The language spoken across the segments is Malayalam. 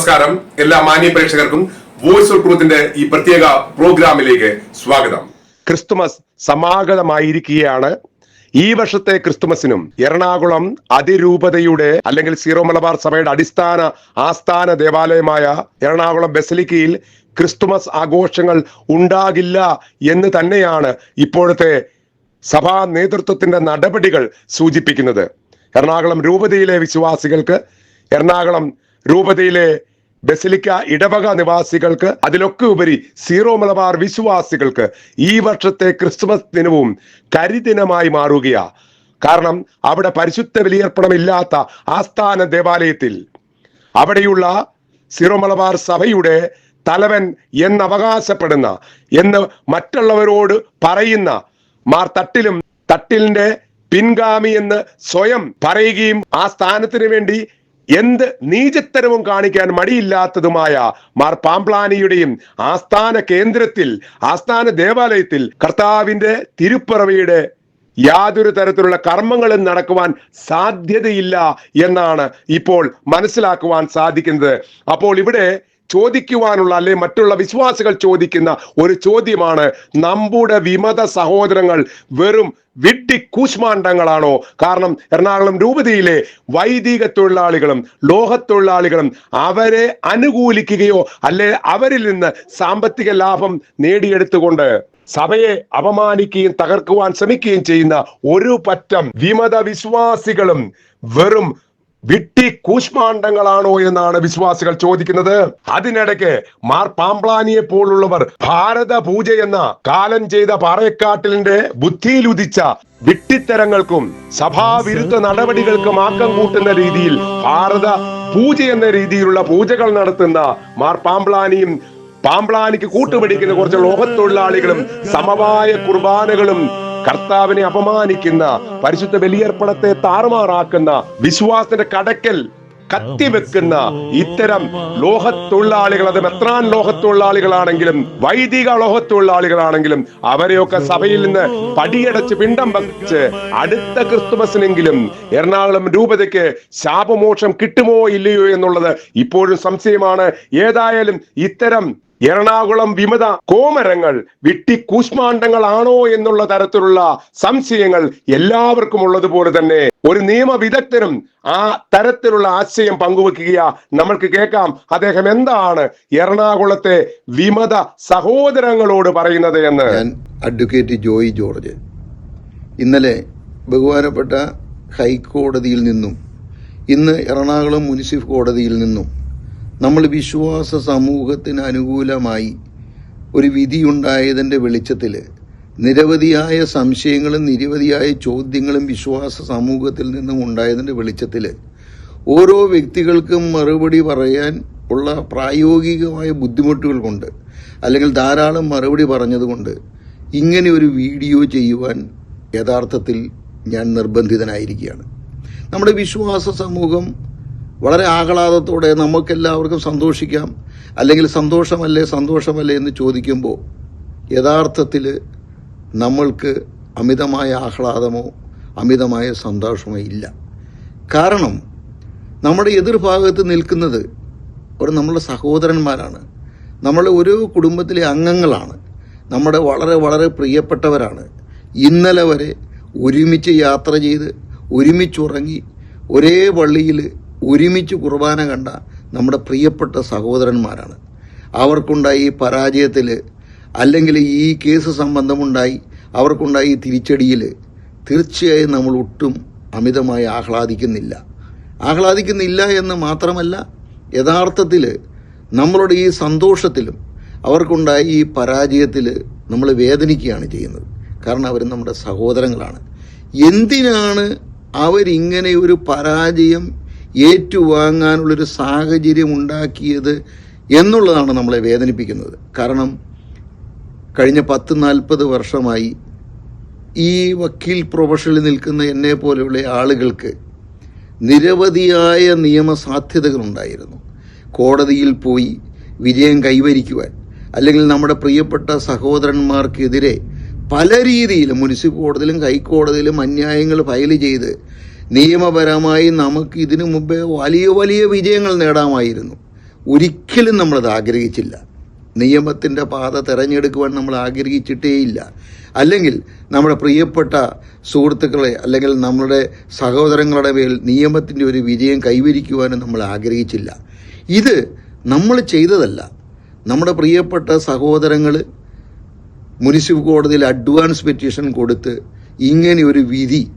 നമസ്കാരം. എല്ലാ മാന്യ പ്രേക്ഷകർക്കും വോയിസ് ഓഫ് ട്രൂത്തിന്റെ ഈ പ്രത്യേക പ്രോഗ്രാമിലേക്ക് സ്വാഗതം. ക്രിസ്തുമസ് സമാഗതമായിരിക്കുകയാണ്. ഈ വർഷത്തെ ക്രിസ്തുമസിനും എറണാകുളം അതിരൂപതയുടെ അല്ലെങ്കിൽ സീറോ മലബാർ സഭയുടെ അടിസ്ഥാന ആസ്ഥാന ദേവാലയമായ എറണാകുളം ബസലിക്കയിൽ ക്രിസ്തുമസ് ആഘോഷങ്ങൾ ഉണ്ടാകില്ല എന്ന് തന്നെയാണ് ഇപ്പോഴത്തെ സഭാ നേതൃത്വത്തിന്റെ നടപടികൾ സൂചിപ്പിക്കുന്നത്. എറണാകുളം രൂപതയിലെ വിശ്വാസികൾക്ക് എറണാകുളം രൂപതയിലെ ബസിലിക്ക ഇടവക നിവാസികൾക്ക് അതിലൊക്കെ ഉപരി സീറോ മലബാർ വിശ്വാസികൾക്ക് ഈ വർഷത്തെ ക്രിസ്മസ് ദിനവും കരിദിനമായി മാറുകയാ. കാരണം അവിടെ പരിശുദ്ധ ബലിയർപ്പണമില്ലാത്ത ആസ്ഥാന ദേവാലയത്തിൽ അവിടെയുള്ള സീറോ മലബാർ സഭയുടെ തലവൻ എന്നവകാശപ്പെടുന്ന എന്ന് മറ്റുള്ളവരോട് പറയുന്ന മാർ തട്ടിലും തട്ടിലിന്റെ പിൻഗാമി എന്ന് സ്വയം പറയുകയും ആ സ്ഥാനത്തിന് വേണ്ടി എന്ത് നീചത്തരവും കാണിക്കാൻ മടിയില്ലാത്തതുമായ മാർ പാംപ്ലാനിയുടെയും ആസ്ഥാന കേന്ദ്രത്തിൽ ആസ്ഥാന ദേവാലയത്തിൽ കർത്താവിന്റെ തിരുപ്പിറവിയുടെ യാതൊരു തരത്തിലുള്ള കർമ്മങ്ങളും നടക്കുവാൻ സാധ്യതയില്ല എന്നാണ് ഇപ്പോൾ മനസ്സിലാക്കുവാൻ സാധിക്കുന്നത്. അപ്പോൾ ഇവിടെ ചോദിക്കുവാനുള്ള അല്ലെ മറ്റുള്ള വിശ്വാസികൾ ചോദിക്കുന്ന ഒരു ചോദ്യമാണ് നമ്മുടെ വിമത സഹോദരങ്ങൾ വെറും വിഡ്ഢി കൂശ്മാണ്ഡങ്ങളാണോ കാരണം എറണാകുളം രൂപതയിലെ വൈദിക തൊഴിലാളികളും ലോഹത്തൊഴിലാളികളും അവരെ അനുകൂലിക്കുകയോ അല്ലെ അവരിൽ നിന്ന് സാമ്പത്തിക ലാഭം നേടിയെടുത്തുകൊണ്ട് സഭയെ അപമാനിക്കുകയും തകർക്കുവാൻ ശ്രമിക്കുകയും ചെയ്യുന്ന ഒരു പറ്റം വിമത വിശ്വാസികളും വെറും വിട്ടി കൂഷ്മാണ്ഡങ്ങളാണോ എന്നാണ് വിശ്വാസികൾ ചോദിക്കുന്നത്. അതിനിടയ്ക്ക് മാർ പാംപ്ലാനിയെ പോലുള്ളവർ ഭാരത പൂജ എന്ന കാലം ചെയ്ത പാറയക്കാട്ടിലിന്റെ ബുദ്ധിയിലുദിച്ച വിട്ടിത്തരങ്ങൾക്കും സഭാവിരുദ്ധ നടപടികൾക്കും ആക്കം കൂട്ടുന്ന രീതിയിൽ ഭാരത പൂജ എന്ന രീതിയിലുള്ള പൂജകൾ നടത്തുന്ന മാർ പാംപ്ലാനിയും പാമ്പ്ലാനിക്ക് കൂട്ടുപിടിക്കുന്ന കുറച്ച് ലോകത്തൊഴിലാളികളും സമവായ കുർബാനകളും കർത്താവിനെ അപമാനിക്കുന്ന പരിശുദ്ധ ബലിയർപ്പണത്തെ താറുമാറാക്കുന്ന വിശ്വാസത്തിന്റെ കടക്കൽ കത്തിവെക്കുന്ന ഇത്തരം ലോഹത്തൊഴിലാളികൾ അത് മെത്രാൻ ലോഹത്തൊഴിലാളികളാണെങ്കിലും വൈദിക ലോഹത്തൊഴിലാളികളാണെങ്കിലും അവരെയൊക്കെ സഭയിൽ നിന്ന് പടിയടച്ച് പിണ്ടം വെച്ച് അടുത്ത ക്രിസ്തുമസിനെങ്കിലും എറണാകുളം രൂപതയ്ക്ക് ശാപമോക്ഷം കിട്ടുമോ ഇല്ലയോ എന്നുള്ളത് ഇപ്പോഴും സംശയമാണ്. ഏതായാലും ഇത്തരം എറണാകുളം വിമത കോമരങ്ങൾ വിട്ടി കൂശ്മാണ്ഡങ്ങളാണോ എന്നുള്ള തരത്തിലുള്ള സംശയങ്ങൾ എല്ലാവർക്കും ഉള്ളതുപോലെ തന്നെ ഒരു നിയമവിദഗ്ധനും ആ തരത്തിലുള്ള ആശയം പങ്കുവെക്കുക നമ്മൾക്ക് കേൾക്കാം. അദ്ദേഹം എന്താണ് എറണാകുളത്തെ വിമത സഹോദരങ്ങളോട് പറയുന്നത് എന്ന്? അഡ്വക്കേറ്റ് ജോയി ജോർജ്. ഇന്നലെ ബഹുമാനപ്പെട്ട ഹൈക്കോടതിയിൽ നിന്നും ഇന്ന് എറണാകുളം മുനിസിഫ് കോടതിയിൽ നിന്നും നമ്മൾ വിശ്വാസ സമൂഹത്തിന് അനുകൂലമായി ഒരു വിധിയുണ്ടായതിന്റെ വെളിച്ചത്തിൽ നിരവധിയായ സംശയങ്ങളും നിരവധിയായ ചോദ്യങ്ങളും വിശ്വാസ സമൂഹത്തിൽ നിന്നും ഉണ്ടായതിന്റെ വെളിച്ചത്തിൽ ഓരോ വ്യക്തികൾക്കും മറുപടി പറയാൻ ഉള്ള പ്രായോഗികമായ ബുദ്ധിമുട്ടുകൾ കൊണ്ട് അല്ലെങ്കിൽ ധാരാളം മറുപടി പറഞ്ഞതുകൊണ്ട് ഇങ്ങനെ ഒരു വീഡിയോ ചെയ്യുവാൻ യഥാർത്ഥത്തിൽ ഞാൻ നിർബന്ധിതനായിരിക്കുകയാണ്. നമ്മുടെ വിശ്വാസ സമൂഹം വളരെ ആഹ്ലാദത്തോടെ നമുക്കെല്ലാവർക്കും സന്തോഷിക്കാം. അല്ലെങ്കിൽ സന്തോഷമല്ലേ സന്തോഷമല്ലേ എന്ന് ചോദിക്കുമ്പോൾ യഥാർത്ഥത്തിൽ നമ്മൾക്ക് അമിതമായ ആഹ്ലാദമോ അമിതമായ സന്തോഷമോ ഇല്ല. കാരണം നമ്മുടെ എതിർഭാഗത്ത് നിൽക്കുന്നത് ഒരു നമ്മുടെ സഹോദരന്മാരാണ്. നമ്മൾ ഒരു കുടുംബത്തിലെ അംഗങ്ങളാണ്. നമ്മുടെ വളരെ വളരെ പ്രിയപ്പെട്ടവരാണ്. ഇന്നലെ വരെ ഒരുമിച്ച് യാത്ര ചെയ്ത് ഒരുമിച്ചുറങ്ങി ഒരേ പള്ളിയിൽ ഒരുമിച്ച് കുർബാന കണ്ട നമ്മുടെ പ്രിയപ്പെട്ട സഹോദരന്മാരാണ്. അവർക്കുണ്ടായി ഈ പരാജയത്തിൽ അല്ലെങ്കിൽ ഈ കേസ് സംബന്ധമുണ്ടായി അവർക്കുണ്ടായി തിരിച്ചടിയിൽ തീർച്ചയായും നമ്മൾ ഒട്ടും അമിതമായി ആഹ്ലാദിക്കുന്നില്ല. ആഹ്ലാദിക്കുന്നില്ല എന്ന് മാത്രമല്ല യഥാർത്ഥത്തിൽ നമ്മളുടെ ഈ സന്തോഷത്തിലും അവർക്കുണ്ടായ ഈ പരാജയത്തിൽ നമ്മൾ വേദനിക്കുകയാണ് ചെയ്യുന്നത്. കാരണം അവർ നമ്മുടെ സഹോദരങ്ങളാണ്. എന്തിനാണ് അവരിങ്ങനെ ഒരു പരാജയം ഏറ്റുവാങ്ങാനുള്ളൊരു സാഹചര്യം ഉണ്ടാക്കിയത് എന്നുള്ളതാണ് നമ്മളെ വേദനിപ്പിക്കുന്നത്. കാരണം കഴിഞ്ഞ പത്ത് നാൽപ്പത് വർഷമായി ഈ വക്കീൽ പ്രൊഫഷനിൽ നിൽക്കുന്ന എന്നെ പോലെയുള്ള ആളുകൾക്ക് നിരവധിയായ നിയമസാധ്യതകളുണ്ടായിരുന്നു. കോടതിയിൽ പോയി വിജയം കൈവരിക്കുവാൻ അല്ലെങ്കിൽ നമ്മുടെ പ്രിയപ്പെട്ട സഹോദരന്മാർക്കെതിരെ പല രീതിയിലും മുനിസിപ്പൽ കോടതിയിലും ഹൈക്കോടതിയിലും അന്യായങ്ങൾ ഫയൽ ചെയ്ത് നിയമപരമായി നമുക്ക് ഇതിനു മുമ്പേ വലിയ വലിയ വിജയങ്ങൾ നേടാമായിരുന്നു. ഒരിക്കലും നമ്മളത് ആഗ്രഹിച്ചില്ല. നിയമത്തിന്റെ പാത തിരഞ്ഞെടുക്കുവാൻ നമ്മൾ ആഗ്രഹിച്ചിട്ടേയില്ല അല്ലെങ്കിൽ നമ്മുടെ പ്രിയപ്പെട്ട സുഹൃത്തുക്കളെ അല്ലെങ്കിൽ നമ്മുടെ സഹോദരങ്ങളുടെ മേൽ നിയമത്തിന്റെ ഒരു വിജയം കൈവരിക്കുവാനും നമ്മൾ ആഗ്രഹിച്ചില്ല. ഇത് നമ്മൾ ചെയ്തതല്ല. നമ്മുടെ പ്രിയപ്പെട്ട സഹോദരങ്ങൾ മുനിസിപ്പൽ കോടതിയിൽ അഡ്വാൻസ് പെറ്റീഷൻ കൊടുത്ത് ഇങ്ങനെ ഒരു വിധി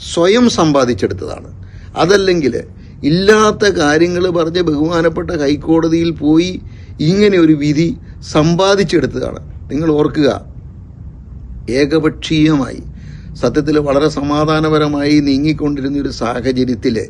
സ്വയം സമ്പാദിച്ചെടുത്തതാണ്. അതല്ലെങ്കിൽ ഇല്ലാത്ത കാര്യങ്ങൾ പറഞ്ഞ് ബഹുമാനപ്പെട്ട ഹൈക്കോടതിയിൽ പോയി ഇങ്ങനെ ഒരു വിധി സമ്പാദിച്ചെടുത്തതാണ്. നിങ്ങൾ ഓർക്കുക ഏകപക്ഷീയമായി സത്യത്തിൽ വളരെ സമാധാനപരമായി നീങ്ങിക്കൊണ്ടിരുന്ന ഒരു സാഹചര്യത്തിൽ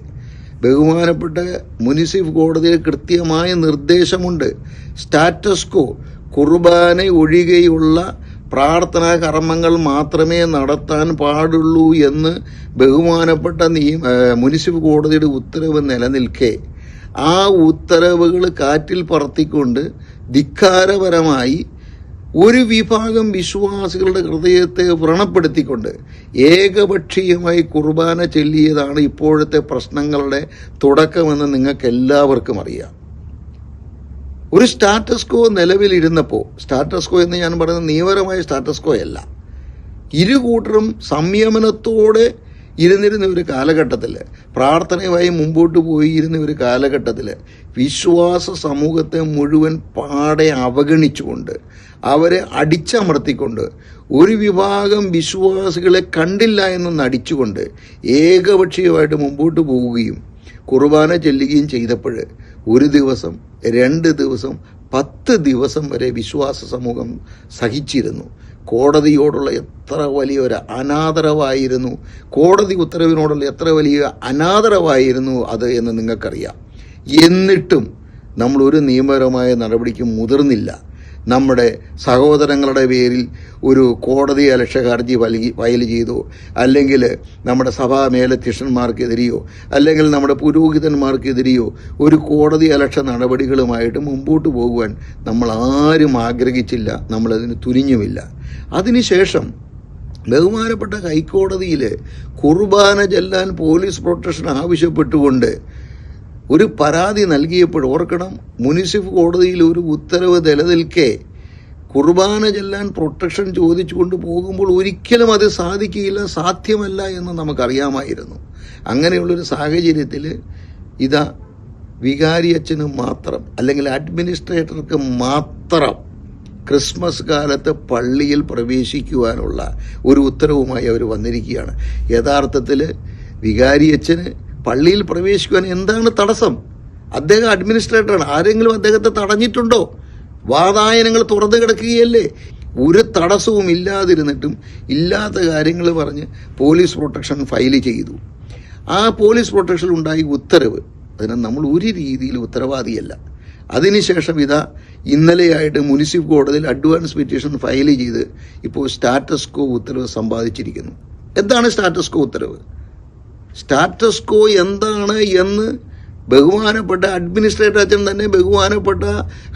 ബഹുമാനപ്പെട്ട മുനിസിഫ് കോടതിയിൽ കൃത്യമായ നിർദ്ദേശമുണ്ട്. സ്റ്റാറ്റസ്കോ കുർബാന ഒഴികെയുള്ള പ്രാർത്ഥനാ കർമ്മങ്ങൾ മാത്രമേ നടത്താൻ പാടുള്ളൂ എന്ന് ബഹുമാനപ്പെട്ട നിയമ മുനിസിപ്പൽ കോടതിയുടെ ഉത്തരവ് നിലനിൽക്കെ. ആ ഉത്തരവുകൾ കാറ്റിൽ പറത്തിക്കൊണ്ട് ധിക്കാരപരമായി ഒരു വിഭാഗം വിശ്വാസികളുടെ ഹൃദയത്തെ വ്രണപ്പെടുത്തിക്കൊണ്ട് ഏകപക്ഷീയമായി കുർബാന ചൊല്ലിയതാണ് ഇപ്പോഴത്തെ പ്രശ്നങ്ങളുടെ തുടക്കമെന്ന് നിങ്ങൾക്ക് എല്ലാവർക്കും അറിയാം. ഒരു സ്റ്റാറ്റസ്കോ നിലവിലിരുന്നപ്പോൾ സ്റ്റാറ്റസ്കോ എന്ന് ഞാൻ പറയുന്നത് നിയമപരമായ സ്റ്റാറ്റസ് കോ അല്ല. ഇരു കൂട്ടരും സംയമനത്തോടെ ഇരുന്നിരുന്ന ഒരു കാലഘട്ടത്തിൽ പ്രാർത്ഥനയുമായി മുമ്പോട്ട് പോയിരുന്ന ഒരു കാലഘട്ടത്തിൽ വിശ്വാസ സമൂഹത്തെ മുഴുവൻ പാടെ അവഗണിച്ചുകൊണ്ട് അവരെ അടിച്ചമർത്തിക്കൊണ്ട് ഒരു വിഭാഗം വിശ്വാസികളെ കണ്ടില്ല എന്ന് നടിച്ചുകൊണ്ട് ഏകപക്ഷീയമായിട്ട് മുമ്പോട്ട് പോവുകയും കുർബാന ചെല്ലുകയും ചെയ്തപ്പോൾ ഒരു ദിവസം രണ്ട് ദിവസം പത്ത് ദിവസം വരെ വിശ്വാസ സമൂഹം സഹിച്ചിരുന്നു. കോടതിയോടുള്ള എത്ര വലിയൊരു അനാദരവായിരുന്നു. കോടതി ഉത്തരവിനോടുള്ള എത്ര വലിയ അനാദരവായിരുന്നു അത് എന്ന് നിങ്ങൾക്കറിയാം. എന്നിട്ടും നമ്മൾ ഒരു നിയമപരമായ നടപടിക്കും മുതിർന്നില്ല. നമ്മുടെ സഹോദരങ്ങളുടെ പേരിൽ ഒരു കോടതി അലക്ഷ്യ ഹർജി വലി ഫയൽ ചെയ്തോ അല്ലെങ്കിൽ നമ്മുടെ സഭാ മേലധ്യക്ഷന്മാർക്കെതിരെയോ അല്ലെങ്കിൽ നമ്മുടെ പുരോഹിതന്മാർക്കെതിരെയോ ഒരു കോടതി അലക്ഷ്യ നടപടികളുമായിട്ട് മുമ്പോട്ട് പോകുവാൻ നമ്മൾ ആരും ആഗ്രഹിച്ചില്ല നമ്മളതിന് തുനിഞ്ഞുമില്ല. അതിനുശേഷം ബഹുമാനപ്പെട്ട ഹൈക്കോടതിയിൽ കുർബാന ചെല്ലാൻ പോലീസ് പ്രൊട്ടക്ഷൻ ആവശ്യപ്പെട്ടുകൊണ്ട് ഒരു പരാതി നൽകിയപ്പോൾ ഓർക്കണം മുനിസിഫ് കോടതിയിൽ ഒരു ഉത്തരവ് നിലനിൽക്കെ കുർബാന ചെല്ലാൻ പ്രൊട്ടക്ഷൻ ചോദിച്ചുകൊണ്ട് പോകുമ്പോൾ ഒരിക്കലും അത് സാധിക്കുകയില്ല സാധ്യമല്ല എന്ന് നമുക്കറിയാമായിരുന്നു. അങ്ങനെയുള്ളൊരു സാഹചര്യത്തിൽ ഇതാ വികാരി അച്ഛന് മാത്രം അല്ലെങ്കിൽ അഡ്മിനിസ്ട്രേറ്റർക്ക് മാത്രം ക്രിസ്മസ് കാലത്ത് പള്ളിയിൽ പ്രവേശിക്കുവാനുള്ള ഒരു ഉത്തരവുമായി അവർ വന്നിരിക്കുകയാണ്. യഥാർത്ഥത്തിൽ വികാരിയച്ഛന് പള്ളിയിൽ പ്രവേശിക്കുവാൻ എന്താണ് തടസ്സം? അദ്ദേഹം അഡ്മിനിസ്ട്രേറ്ററാണ്. ആരെങ്കിലും അദ്ദേഹത്തെ തടഞ്ഞിട്ടുണ്ടോ? വാതായനങ്ങൾ തുറന്നു കിടക്കുകയല്ലേ? ഒരു തടസ്സവും ഇല്ലാതിരുന്നിട്ടും ഇല്ലാത്ത കാര്യങ്ങൾ പറഞ്ഞ് പോലീസ് പ്രൊട്ടക്ഷൻ ഫയൽ ചെയ്തു. ആ പോലീസ് പ്രൊട്ടക്ഷൻ ഉണ്ടായി ഉത്തരവ് അതിന് നമ്മൾ ഒരു രീതിയിൽ ഉത്തരവാദിയല്ല. അതിനുശേഷം ഇതാ ഇന്നലെയായിട്ട് മുനിസിപ്പൽ കോടതിയിൽ അഡ്വാൻസ് പെറ്റീഷൻ ഫയൽ ചെയ്ത് ഇപ്പോൾ സ്റ്റാറ്റസ് കോ ഉത്തരവ് സമ്പാദിച്ചിരിക്കുന്നു. എന്താണ് സ്റ്റാറ്റസ് കോ ഉത്തരവ്? സ്റ്റാറ്റസ് കോ എന്താണ് എന്ന് ബഹുമാനപ്പെട്ട അഡ്മിനിസ്ട്രേറ്റർ അച്ഛൻ തന്നെ ബഹുമാനപ്പെട്ട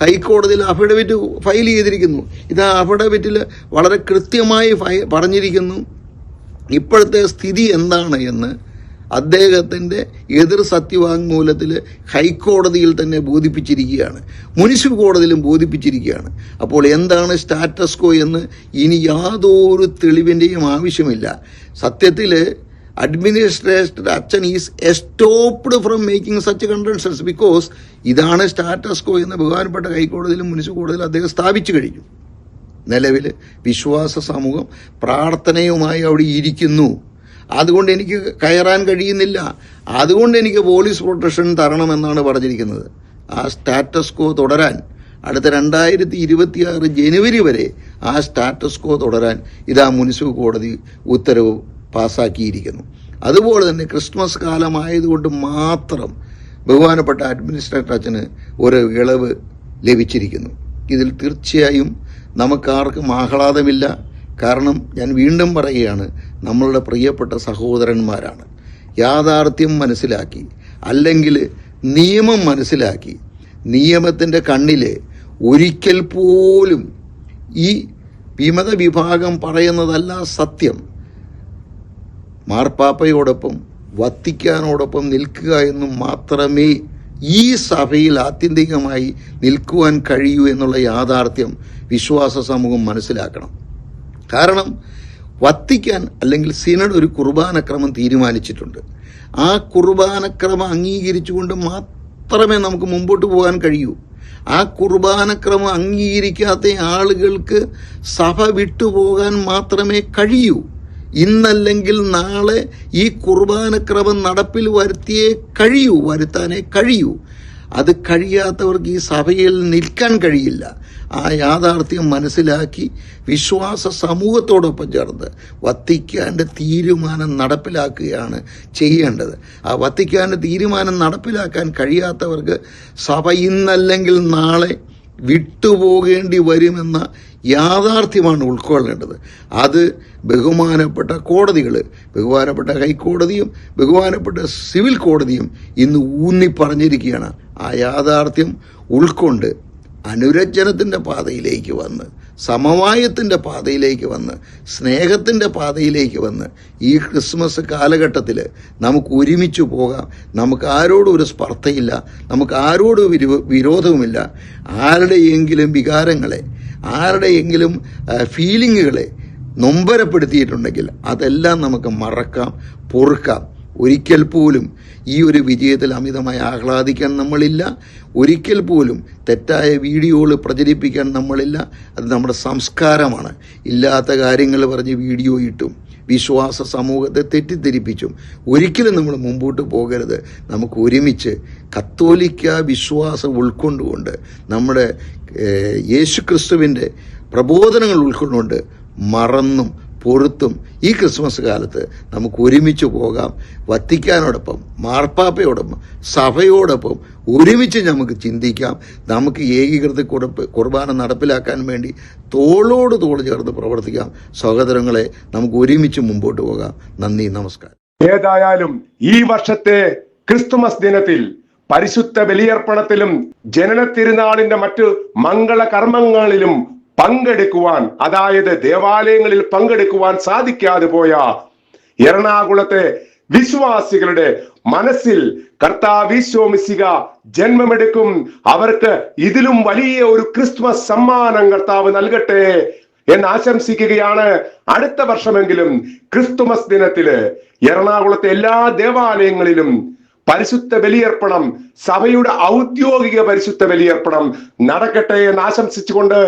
ഹൈക്കോടതിയിൽ അഫിഡവിറ്റ് ഫയൽ ചെയ്തിരിക്കുന്നു. ഇത് അഫിഡവിറ്റിൽ വളരെ കൃത്യമായി പറഞ്ഞിരിക്കുന്നു. ഇപ്പോഴത്തെ സ്ഥിതി എന്താണ് എന്ന് അദ്ദേഹത്തിന്റെ എതിർ സത്യവാങ്മൂലത്തിൽ ഹൈക്കോടതിയിൽ തന്നെ ബോധിപ്പിച്ചിരിക്കുകയാണ്. മുനിസിപ്പൽ കോടതിയിലും ബോധിപ്പിച്ചിരിക്കുകയാണ്. അപ്പോൾ എന്താണ് സ്റ്റാറ്റസ് കോ എന്ന് ഇനി യാതൊരു തെളിവിന്റെയും ആവശ്യമില്ല. സത്യത്തിൽ അഡ്മിനിസ്ട്രേറ്റർ അച്ഛൻ is estopped from making such contentions because ഇതാണ് സ്റ്റാറ്റസ്കോ എന്ന് ബഹുമാനപ്പെട്ട ഹൈക്കോടതിയിലും മുനിസിപ്പൽ കോടതിയിലും അദ്ദേഹം സ്ഥാപിച്ചു കഴിഞ്ഞു. നിലവിൽ വിശ്വാസ സമൂഹം പ്രാർത്ഥനയുമായി അവിടെ ഇരിക്കുന്നു. അതുകൊണ്ട് എനിക്ക് കയറാൻ കഴിയുന്നില്ല. അതുകൊണ്ട് എനിക്ക് പോലീസ് പ്രൊട്ടക്ഷൻ തരണമെന്നാണ് പറഞ്ഞിരിക്കുന്നത്. ആ സ്റ്റാറ്റസ്കോ തുടരാൻ അടുത്ത രണ്ടായിരത്തി ഇരുപത്തിയാറ് ജനുവരി വരെ ആ സ്റ്റാറ്റസ്കോ തുടരാൻ ഇതാ മുനിസിപ്പൽ കോടതി ഉത്തരവ് പാസ്സാക്കിയിരിക്കുന്നു. അതുപോലെ തന്നെ ക്രിസ്മസ് കാലമായതുകൊണ്ട് മാത്രം ബഹുമാനപ്പെട്ട അഡ്മിനിസ്ട്രേറ്റർ അച്ഛന് ഒരു ഇളവ് ലഭിച്ചിരിക്കുന്നു. ഇതിൽ തീർച്ചയായും നമുക്കാർക്കും ആഹ്ലാദമില്ല. കാരണം ഞാൻ വീണ്ടും പറയുകയാണ് നമ്മളുടെ പ്രിയപ്പെട്ട സഹോദരന്മാരാണ്. യാഥാർത്ഥ്യം മനസ്സിലാക്കി അല്ലെങ്കിൽ നിയമം മനസ്സിലാക്കി നിയമത്തിന്റെ കണ്ണിലെ ഒരിക്കൽ പോലും ഈ വിമത വിഭാഗം പറയുന്നതല്ല സത്യം. മാർപ്പാപ്പയോടൊപ്പം വത്തിക്കാനോടൊപ്പം നിൽക്കുക എന്ന് മാത്രമേ ഈ സഭയിൽ ആത്യന്തികമായി നിൽക്കുവാൻ കഴിയൂ എന്നുള്ള യാഥാർത്ഥ്യം വിശ്വാസ സമൂഹം മനസ്സിലാക്കണം. കാരണം വത്തിക്കാൻ അല്ലെങ്കിൽ സിനഡ് ഒരു കുർബാനക്രമം തീരുമാനിച്ചിട്ടുണ്ട്. ആ കുർബാനക്രമം അംഗീകരിച്ചുകൊണ്ട് മാത്രമേ നമുക്ക് മുമ്പോട്ട് പോകാൻ കഴിയൂ. ആ കുർബാനക്രമം അംഗീകരിക്കാത്ത ആളുകൾക്ക് സഭ വിട്ടുപോകാൻ മാത്രമേ കഴിയൂ. ഇന്നല്ലെങ്കിൽ നാളെ ഈ കുർബാനക്രമം നടപ്പിൽ വരുത്തിയേ കഴിയൂ വരുത്താനേ കഴിയൂ. അത് കഴിയാത്തവർക്ക് ഈ സഭയിൽ നിൽക്കാൻ കഴിയില്ല. ആ യാഥാർത്ഥ്യം മനസ്സിലാക്കി വിശ്വാസ സമൂഹത്തോടൊപ്പം ചേർന്ന് വത്തിക്കാന്റെ തീരുമാനം നടപ്പിലാക്കുകയാണ് ചെയ്യേണ്ടത്. ആ വത്തിക്കാന്റെ തീരുമാനം നടപ്പിലാക്കാൻ കഴിയാത്തവർക്ക് സഭ ഇന്നല്ലെങ്കിൽ നാളെ വിട്ടുപോകേണ്ടി വരുമെന്ന യാഥാർത്ഥ്യമാണ് ഉൾക്കൊള്ളേണ്ടത്. അത് ബഹുമാനപ്പെട്ട കോടതികൾ ബഹുമാനപ്പെട്ട ഹൈക്കോടതിയും ബഹുമാനപ്പെട്ട സിവിൽ കോടതിയും ഇന്ന് ഊന്നി പറഞ്ഞിരിക്കുകയാണ് ആ യാഥാർത്ഥ്യം ഉൾക്കൊണ്ട് അനുരഞ്ജനത്തിന്റെ പാതയിലേക്ക് വന്ന് സമവായത്തിന്റെ പാതയിലേക്ക് വന്ന് സ്നേഹത്തിന്റെ പാതയിലേക്ക് വന്ന് ഈ ക്രിസ്മസ് കാലഘട്ടത്തിൽ നമുക്ക് ഒരുമിച്ച് പോകാം. നമുക്ക് ആരോടും ഒരു സ്പർദ്ധയില്ല. നമുക്ക് ആരോടും വിരോ വിരോധവുമില്ല. ആരുടെയെങ്കിലും വികാരങ്ങളെ ആരുടെയെങ്കിലും ഫീലിങ്ങുകളെ നൊമ്പരപ്പെടുത്തിയിട്ടുണ്ടെങ്കിൽ അതെല്ലാം നമുക്ക് മറക്കാം പൊറുക്കാം. ഒരിക്കൽ പോലും ഈ ഒരു വിജയത്തിൽ അമിതമായി ആഹ്ലാദിക്കാൻ നമ്മളില്ല. ഒരിക്കൽ പോലും തെറ്റായ വീഡിയോകൾ പ്രചരിപ്പിക്കാൻ നമ്മളില്ല. അത് നമ്മുടെ സംസ്കാരമാണ്. ഇല്ലാത്ത കാര്യങ്ങൾ പറഞ്ഞ് വീഡിയോ ഇട്ടും. വിശ്വാസ സമൂഹത്തെ തെറ്റിദ്ധരിപ്പിച്ചും ഒരിക്കലും നമ്മൾ മുമ്പോട്ട് പോകരുത്. നമുക്ക് ഒരുമിച്ച് കത്തോലിക്ക വിശ്വാസം ഉൾക്കൊണ്ടുകൊണ്ട് നമ്മുടെ യേശുക്രിസ്തുവിന്റെ പ്രബോധനങ്ങൾ ഉൾക്കൊണ്ടുകൊണ്ട് മറന്നും പൊറുത്തും ഈ ക്രിസ്മസ് കാലത്ത് നമുക്ക് ഒരുമിച്ച് പോകാം. വത്തിക്കാനോടൊപ്പം മാർപ്പാപ്പയോടൊപ്പം സഭയോടൊപ്പം ഒരുമിച്ച് നമുക്ക് ചിന്തിക്കാം. നമുക്ക് ഏകീകൃത കുർബാന നടപ്പിലാക്കാൻ വേണ്ടി തോളോട് തോൾ ചേർന്ന് പ്രവർത്തിക്കാം. സഹോദരങ്ങളെ നമുക്ക് ഒരുമിച്ച് മുമ്പോട്ട് പോകാം. നന്ദി നമസ്കാരം. ഏതായാലും ഈ വർഷത്തെ ക്രിസ്തുമസ് ദിനത്തിൽ പരിശുദ്ധ ബലിയർപ്പണത്തിലും ജനന തിരുനാളിന്റെ മറ്റു മംഗള കർമ്മങ്ങളിലും പങ്കെടുക്കുവാൻ അതായത് ദേവാലയങ്ങളിൽ പങ്കെടുക്കുവാൻ സാധിക്കാതെ പോയ എറണാകുളത്തെ വിശ്വാസികളുടെ മനസ്സിൽ കർത്താവിശ്വമിസിക ജന്മമെടുക്കും. അവർക്ക് ഇതിലും വലിയ ഒരു ക്രിസ്മസ് സമ്മാനം കർത്താവ് നൽകട്ടെ എന്ന് ആശംസിക്കുകയാണ്. അടുത്ത വർഷമെങ്കിലും ക്രിസ്തുമസ് ദിനത്തിൽ എറണാകുളത്തെ എല്ലാ ദേവാലയങ്ങളിലും പരിശുദ്ധ ബലിയർപ്പണം സഭയുടെ ഔദ്യോഗിക പരിശുദ്ധ ബലിയർപ്പണം നടക്കട്ടെ എന്ന് ആശംസിച്ചുകൊണ്ട്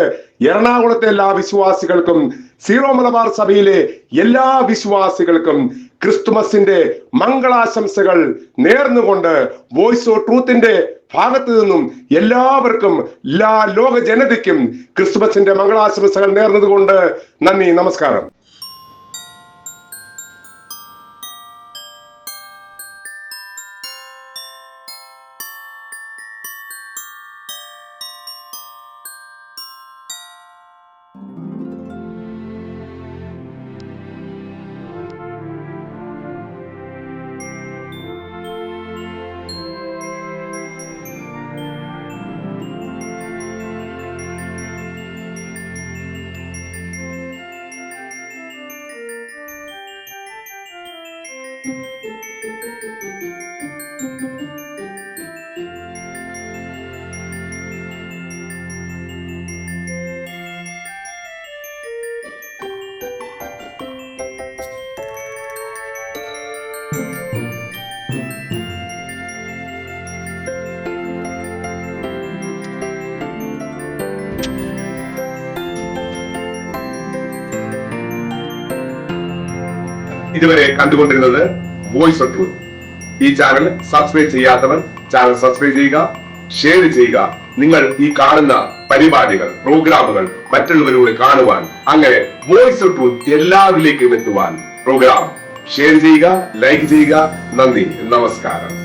എറണാകുളത്തെ എല്ലാ വിശ്വാസികൾക്കും സീറോ മലബാർ സഭയിലെ എല്ലാ വിശ്വാസികൾക്കും ക്രിസ്തുമസിന്റെ മംഗളാശംസകൾ നേർന്നുകൊണ്ട് വോയിസ് ഓഫ് ട്രൂത്തിന്റെ ഭാഗത്ത് നിന്നും എല്ലാവർക്കും എല്ലാ ലോക ജനതയ്ക്കും ക്രിസ്തുമസിന്റെ മംഗളാശംസകൾ നേർന്നതുകൊണ്ട് നന്ദി നമസ്കാരം. ഇതുവരെ കണ്ടുകൊണ്ടിരുന്നത് വോയിസ് ഓഫ് ട്രൂത്ത് ഈ ചാനൽ സബ്സ്ക്രൈബ് ചെയ്യാത്തവർ ചാനൽ സബ്സ്ക്രൈബ് ചെയ്യുക ഷെയർ ചെയ്യുക. നിങ്ങൾ ഈ കാണുന്ന പരിപാടികൾ പ്രോഗ്രാമുകൾ മറ്റുള്ളവരോട് കാണുവാൻ അങ്ങനെ വോയിസ് ഓഫ് ട്രൂത്ത് എല്ലാവരിലേക്കും എത്തുവാൻ പ്രോഗ്രാം ഷെയർ ചെയ്യുക ലൈക്ക് ചെയ്യുക. നന്ദി. നമസ്കാരം.